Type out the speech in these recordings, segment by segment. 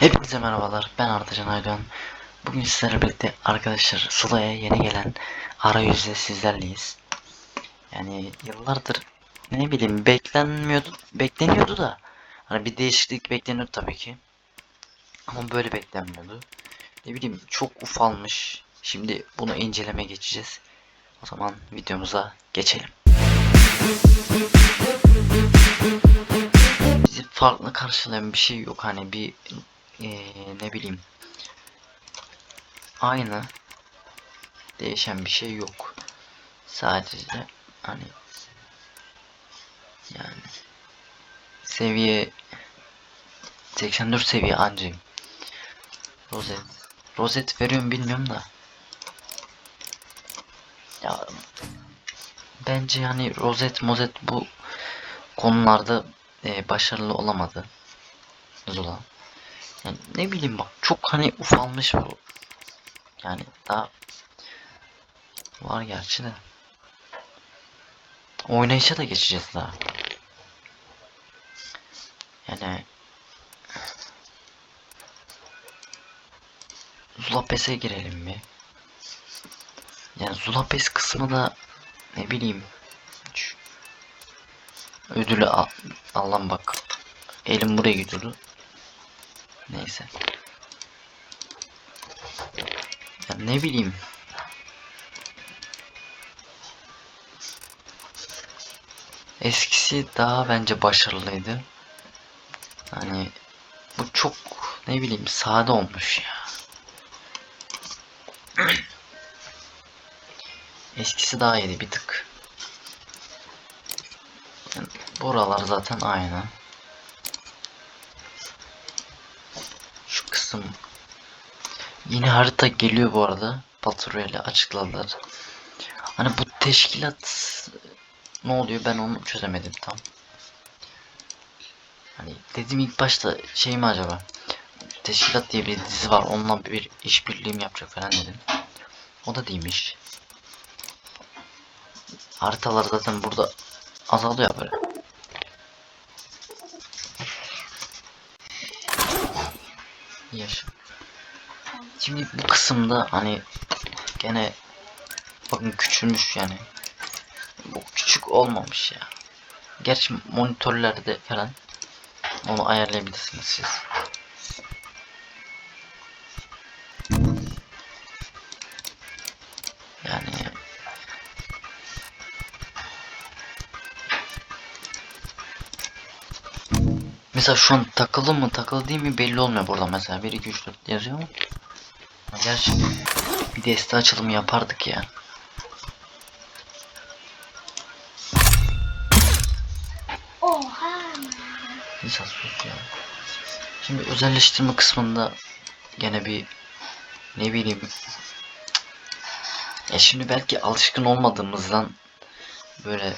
Hepinize merhabalar. Ben Artacan Aydoğan. Bugün sizlerle birlikte arkadaşlar Sıla'ya yeni gelen arayüzle sizlerleyiz. Yani yıllardır ne bileyim beklenmiyordu, bekleniyordu da hani bir değişiklik bekleniyordu tabii ki. Ama böyle beklenmiyordu. Ne bileyim çok ufalmış. Şimdi bunu inceleme geçeceğiz. O zaman videomuza geçelim. Bizi farklı karşılayan bir şey yok hani bir eee, ne bileyim. Aynı. Değişen bir şey yok. Sadece hani yani seviye 84 seviye ancak rozet. Rozet veriyorum bilmiyorum da. Ya bence hani rozet mozet bu konularda e, başarılı olamadı. Zola. Yani ne bileyim bak çok hani ufalmış bu. Yani daha var gerçi de. Oynayışa da geçeceğiz daha. Yani Zula PES'e girelim mi? Yani Zula PES kısmı da ne bileyim ödülü al Allah'ım bak elim buraya gidiyordu. Neyse. Ya ne bileyim. Eskisi daha bence başarılıydı. Hani bu çok ne bileyim sade olmuş ya. Eskisi daha iyiydi bir tık. Yani buralar zaten aynı. Kısım yeni harita geliyor bu arada. Patrol ile açıkladılar. Hani bu teşkilat ne oluyor ben onu çözemedim tam. Hani dedim ilk başta şey mi acaba? Teşkilat diye bir dizi var. Onunla bir işbirliği mi yapacak falan dedim. O da değilmiş. Haritalar zaten burada azalıyor böyle. Şimdi bu kısımda hani gene bakın küçülmüş yani. Bu küçük olmamış ya. Gerçi monitörlerde falan onu ayarlayabilirsiniz siz. Yani Mesela şu an takılı mı takılı değil mi belli olmuyor burada mesela 1 2 3 4 yazıyor mu? Gerçi bir deste açılımı yapardık ya. Oha. Neyse sus ya. Şimdi özelleştirme kısmında gene bir ne bileyim ya şimdi belki alışkın olmadığımızdan böyle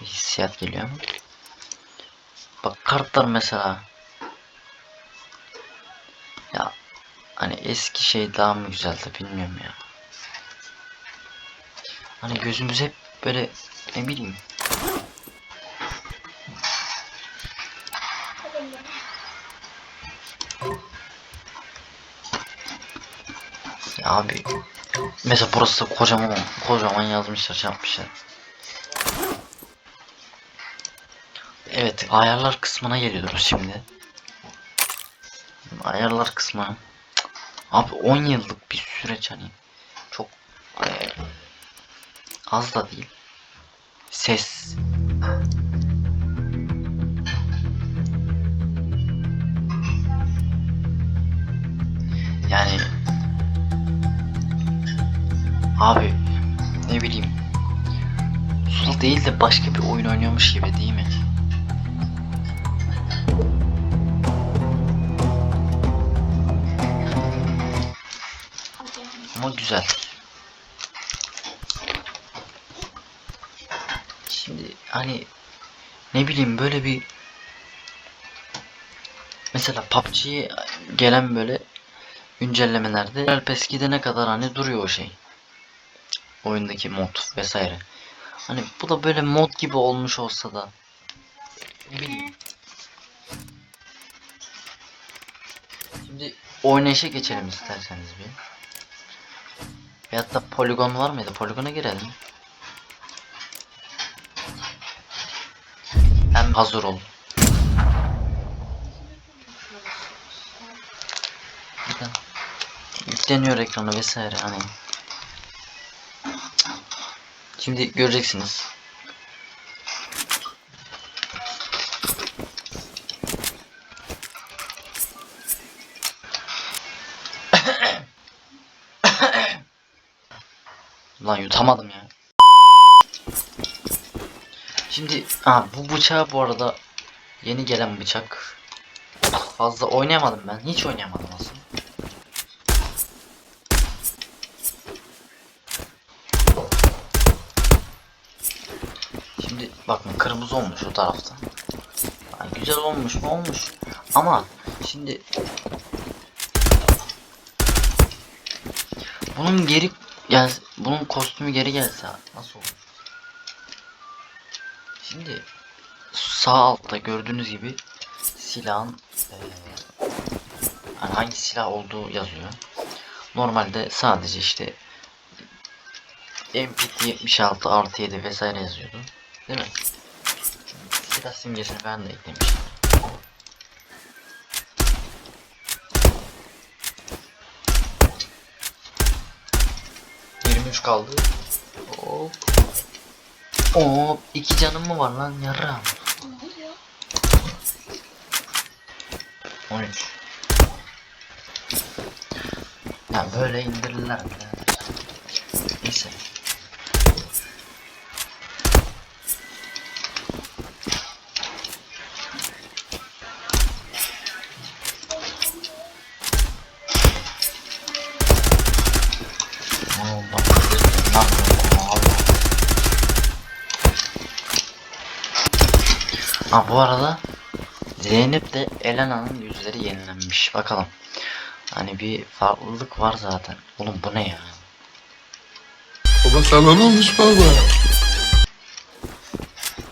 bir hissiyat geliyor ama bak kartlar mesela hani eski şey daha mı güzeldi bilmiyorum ya hani gözümüz hep böyle ne bileyim Ya abi mesela burası da kocaman kocaman yazmışlar şey yapmışlar. Evet ayarlar kısmına geliyoruz şimdi. Ayarlar kısmı. Abi 10 yıllık bir süreç hani. Çok eee, az da değil. Ses. Yani Abi ne bileyim Sula değil de başka bir oyun oynuyormuş gibi değil mi? Ama güzel. Şimdi hani ne bileyim böyle bir mesela PUBG'ye gelen böyle güncellemelerde Real PES gidene kadar hani duruyor o şey oyundaki mod vesaire. Hani bu da böyle mod gibi olmuş olsa da ne bileyim. Şimdi oynayışa geçelim isterseniz bir. Veyahut da poligon var mıydı? Poligona girelim. Hem hazır ol. Yükleniyor ekranı vesaire hani. Şimdi göreceksiniz. Yutamadım ya. Şimdi ha bu bıçağı bu arada yeni gelen bıçak. Fazla oynayamadım ben. Hiç oynayamadım aslında. Şimdi bakın kırmızı olmuş o tarafta. Ay, güzel olmuş mu olmuş. Ama şimdi bunun geri gel bunun kostümü geri gelse nasıl olur? Şimdi sağ altta gördüğünüz gibi silahın eee, hani hangi silah olduğu yazıyor. Normalde sadece işte MPT 76 artı 7 vesaire yazıyordu. Değil mi? Silah simgesini ben de eklemişim. Üç kaldı. Hop. Hop. iki canım mı var lan yarram? Ne oluyor? 13. Ya böyle indirirler? Neyse. Ha bu arada Zeynep de Elena'nın yüzleri yenilenmiş. Bakalım. Hani bir farklılık var zaten. Oğlum bu ne ya? Baba sana ne olmuş baba?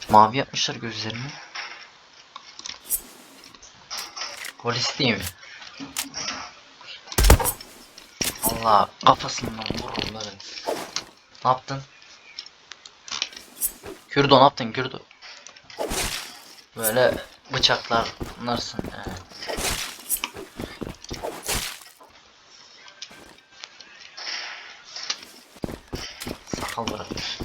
Mavi yapmışlar gözlerini. Polis değil mi? Allah kafasından vururum böyle. Ne yaptın? Kürdo ne yaptın Kürdo? Böyle bıçaklanırsın. Evet. Sakal bırakmış.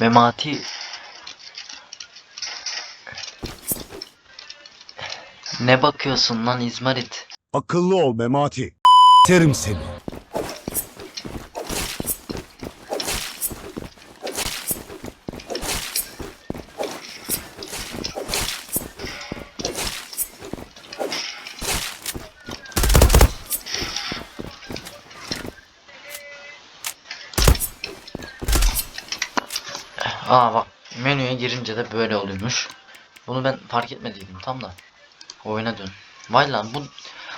Memati Ne bakıyorsun lan İzmarit? Akıllı ol Memati. Terim seni. Aa bak menüye girince de böyle oluyormuş. Bunu ben fark etmediydim tam da. Oyuna dön. Vay lan bu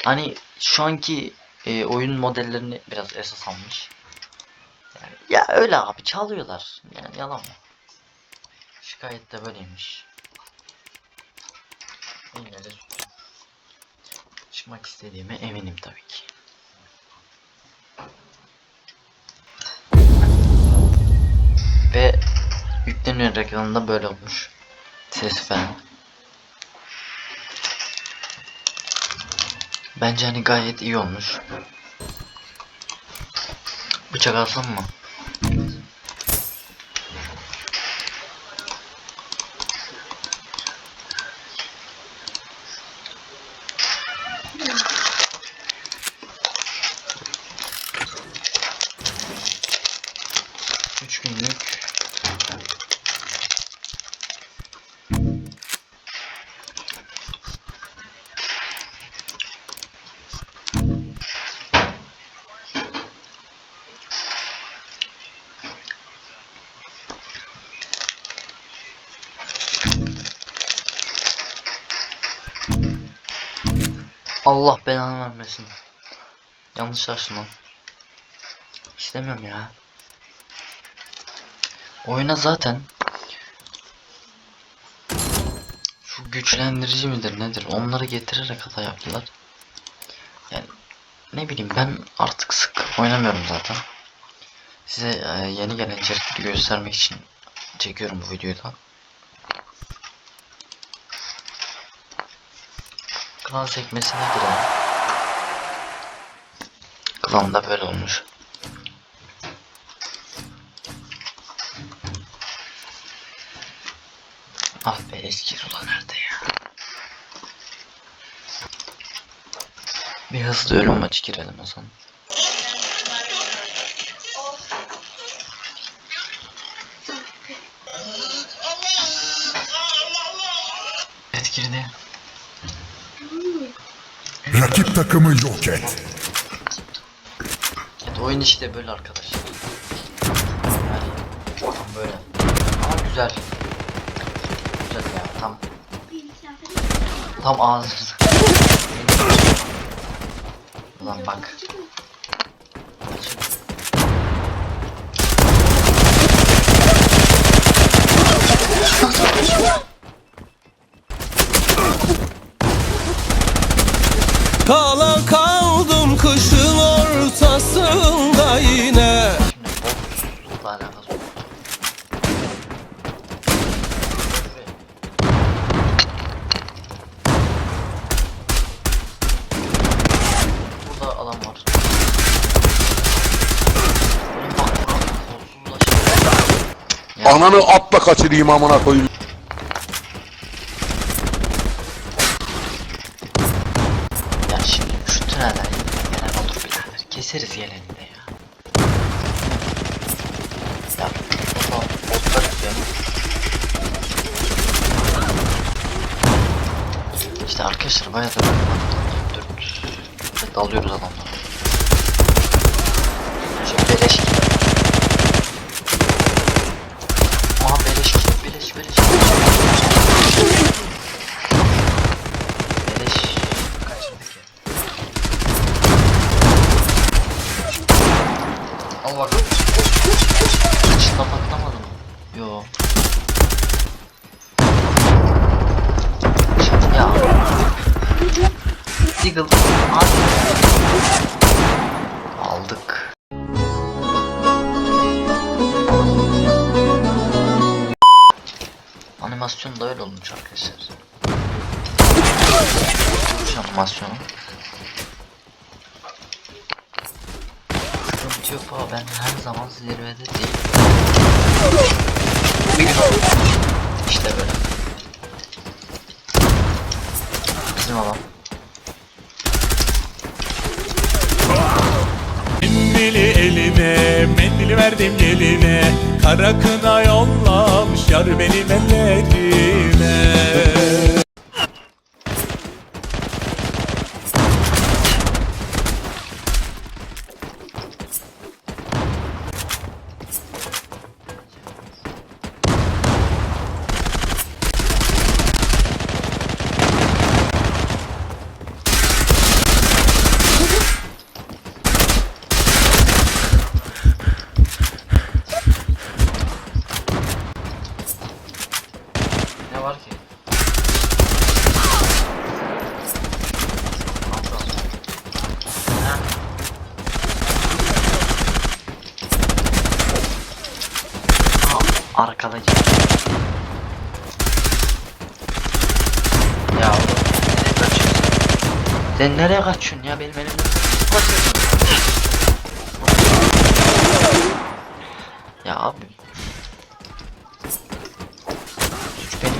hani şu anki e, oyun modellerini biraz esas almış. Yani, ya öyle abi çalıyorlar. Yani yalan mı? Şikayet de böyleymiş. Yine çıkmak istediğime eminim tabii ki. Ve yükleniyor reklamında böyle olmuş. Ses falan. Bence hani gayet iyi olmuş. Bıçak alsam mı? Allah belanı vermesin. Yanlış açtım lan. İstemiyorum ya. Oyuna zaten şu güçlendirici midir nedir onları getirerek hata yaptılar. Yani ne bileyim ben artık sık oynamıyorum zaten. Size e, yeni gelen içerikleri göstermek için çekiyorum bu videoyu da. Klan sekmesine girelim. Klan da böyle olmuş. Ah be eski Zula nerede ya? Bir hızlı ölüm maçı girelim o zaman. Evet girdi. Rakip takımı yok et. Evet oyun işte böyle arkadaşlar. Yani tam böyle. Ama güzel. Güzel ya tam tam ağzınıza. Ulan bak. Kala kaldım kışın ortasında yine bol alakası yok. Burada adam var. Oğlum bak buranın kolsuzlaşıyor. Ya, Ananı atla kaçırayım amına koyayım. ya şimdi şu tünelden gelen olur birader. Keseriz geleninde ya. Ya o zaman botlar yüklüyorum. İşte arkadaşlar bayağı da dört dört dalıyoruz adamlara. Şimdi beleş gibi. Aha beleş gibi beleş beleş. Beleş kaçırdık ya. Al bak. Çıtla patlamadı mı? Yo. Çıktı ya. Deagle. Aldık. Animasyon da öyle olmuş arkadaşlar. Vuruş animasyonu. Sıkıntı yok baba ben her zaman zirvede değilim. İşte böyle. Bizim adam. Eline, mendili verdim geline. Kara kına yollamış yar benim ellerime Ne var ki? Ha. Aa, Arkadaki. Ya oğlum, nereye kaçıyorsun? Sen nereye kaçıyorsun ya benim elimde? Kaçıyorsun. Ya abi. Suç benim.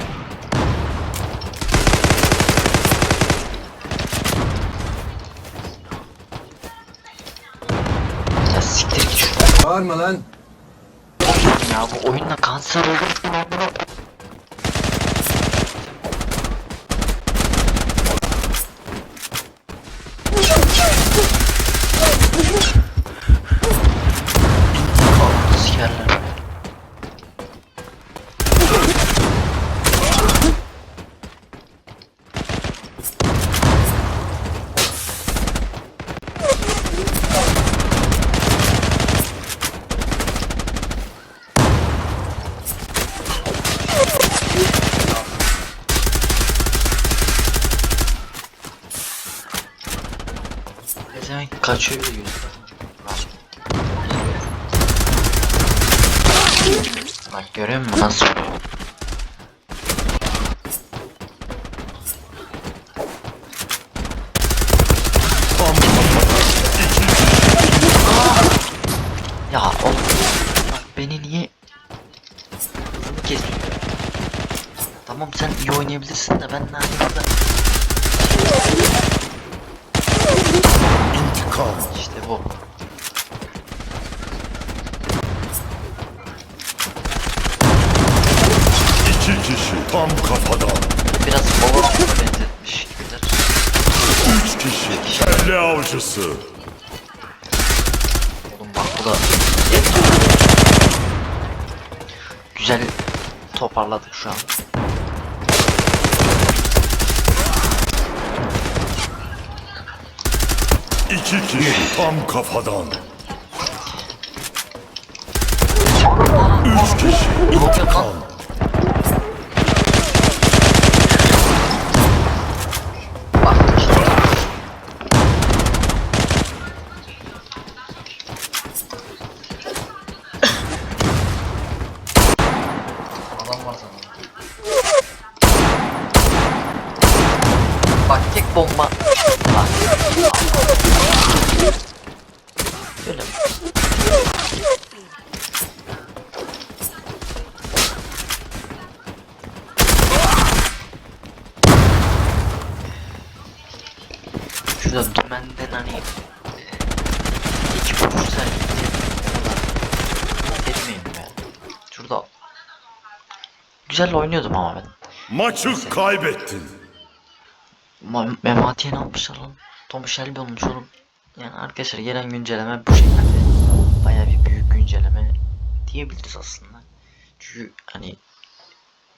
Ya siktir git şuradan. Bağırma lan Ya bu oyunla kanser olur mu lan buna? İntikam sikerler. Pezevenk kaçıyor bir yüzden. Bak görüyor musun nasıl vuruyor? Ya oğlum bak beni niye hızını kesiyor? Tamam sen iyi oynayabilirsin de ben ne burada İntikam. işte bu. İki kişi tam kafadan. Biraz Overwatch'a benzetmiş gibiler. Üç kişi kelle avcısı. Oğlum bak bu da güzel toparladık şu an. İki kişi tam kafadan. Üç kişi intikam. Bak işte. Adam var sana. Bak tek bomba. Böyle. Şurada dümenden hani iki vurursa Vermeyeyim be. Şurada Güzel oynuyordum ama ben. Maçı kaybettin. Ma Memati'ye ne yapmışlar lan? Tom Shelby olmuş oğlum. Yani arkadaşlar gelen güncelleme bu şekilde. Baya bir büyük güncelleme diyebiliriz aslında. Çünkü hani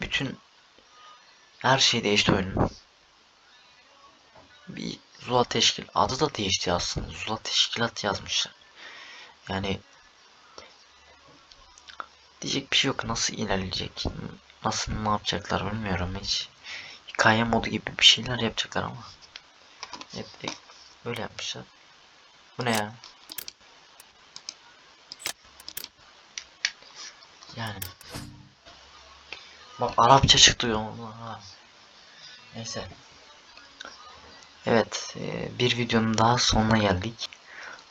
bütün her şey değişti oyunun. Bir Zula Teşkil adı da değişti aslında. Zula Teşkilat yazmışlar. Yani diyecek bir şey yok. Nasıl ilerleyecek? Nasıl ne yapacaklar bilmiyorum hiç. Hikaye modu gibi bir şeyler yapacaklar ama. Hep, hep böyle yapmışlar. Bu ne ya? Yani. Bak Arapça çıktı. Ha. Neyse. Evet, e, bir videonun daha sonuna geldik.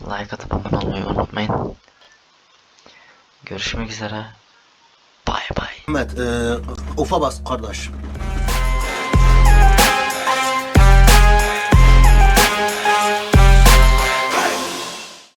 Like atıp abone olmayı unutmayın. Görüşmek üzere. Bay bay. Ahmet, e, ufa bas kardeş.